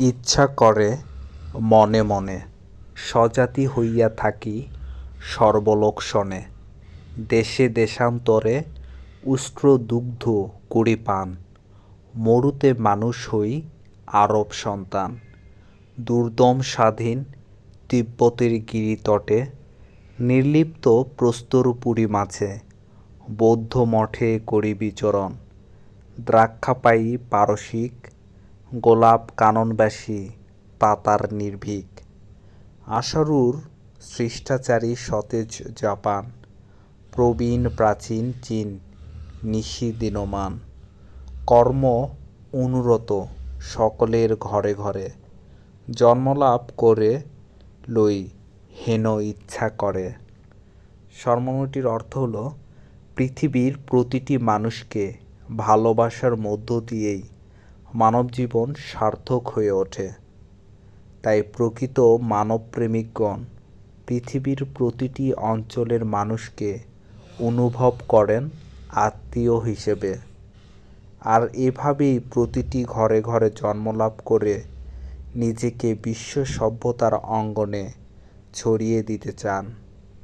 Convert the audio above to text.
ইচ্ছা করে মনে মনে, স্বজাতি হইয়া থাকি সর্বলোকশনে দেশে দেশান্তরে উষ্ট্র দুগ্ধ করি পান। মরুতে মানুষ হই আরব সন্তান। দুর্দম স্বাধীন তিব্বতের গিরিতটে, নির্লিপ্ত প্রস্তরপুরী মাঝে বৌদ্ধ মঠে করি বিচরণ। দ্রাক্ষাপায়ী, পারসিক গোলাপ কাননবাসী, পাতার নির্ভীক। আশারুর সৃষ্টাচারী সতেজ জাপান, প্রবীণ প্রাচীন চীন, নিশি দিনমান। কর্ম অনুরত সকলের ঘরে ঘরে। জন্মলাভ করে লই হেন ইচ্ছা করে। সর্বমটির অর্থ হলো, পৃথিবীর প্রতিটি মানুষকে ভালোবাসার মধ্য দিয়েই মানবজীবন সার্থক হয়ে ওঠে। তাই প্রকৃত মানবপ্রেমিকগণ পৃথিবীর প্রতিটি অঞ্চলের মানুষকে অনুভব করেন আত্মীয় হিসেবে। আর এভাবেই প্রতিটি ঘরে ঘরে জন্মলাভ করে নিজেকে বিশ্ব সভ্যতার অঙ্গনে ছড়িয়ে দিতে চান।